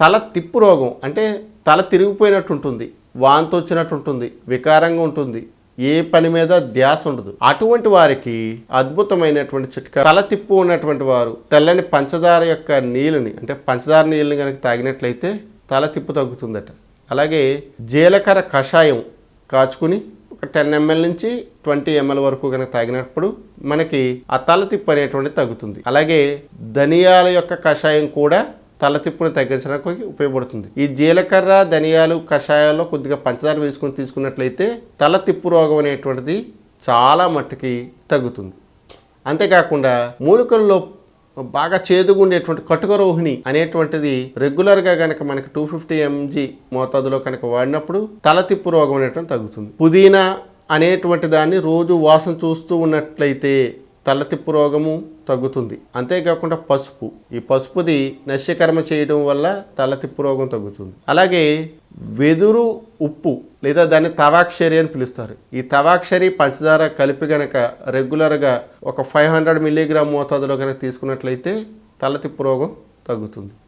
తల తిప్పు రోగం అంటే తల తిరిగిపోయినట్టు ఉంటుంది వాంతి వచ్చినట్టు ఉంటుంది వికారంగా ఉంటుంది ఏ పని మీద ధ్యాస ఉండదు. అటువంటి వారికి అద్భుతమైనటువంటి చిట్కా. తల తిప్పు ఉన్నటువంటి వారు తెల్లని పంచదార యొక్క నీళ్ళని అంటే పంచదార నీళ్ళని కనుక తాగినట్లయితే తల తిప్పు తగ్గుతుందట. అలాగే జీలకర్ర కషాయం కాచుకుని ఒక టెన్ ఎంఎల్ నుంచి ట్వంటీ ఎంఎల్ వరకు కనుక తాగినప్పుడు మనకి ఆ తల తిప్పు అనేటువంటి తగ్గుతుంది. అలాగే ధనియాల యొక్క కషాయం కూడా తలతిప్పును తగ్గించడానికి ఉపయోగపడుతుంది. ఈ జీలకర్ర ధనియాలు కషాయాల్లో కొద్దిగా పంచదార వేసుకొని తీసుకున్నట్లయితే తల తిప్పు రోగం అనేటువంటిది చాలా మట్టుకి తగ్గుతుంది. అంతేకాకుండా మూలికల్లో బాగా చేదుగా ఉండేటువంటి కటుక రోహిణి అనేటువంటిది రెగ్యులర్గా కనుక మనకి టూ ఫిఫ్టీ ఎంజీ మోతాదులో కనుక వాడినప్పుడు తల తిప్పు రోగం అనేటువంటి తగ్గుతుంది. పుదీనా అనేటువంటి దాన్ని రోజు వాసన చూస్తూ ఉన్నట్లయితే తల తిప్పు రోగము తగ్గుతుంది. అంతేకాకుండా పసుపు. ఈ పసుపుది నశ్యకర్మ చేయడం వల్ల తల తిప్పు రోగం తగ్గుతుంది. అలాగే వెదురు ఉప్పు లేదా దాన్ని తవాక్షరి అని పిలుస్తారు. ఈ తవాక్షరి పంచదార కలిపి గనక రెగ్యులర్గా ఒక ఫైవ్ హండ్రెడ్ మిల్లీగ్రామ్ మోతాదులో కనుక తీసుకున్నట్లయితే తల తిప్పు రోగం తగ్గుతుంది.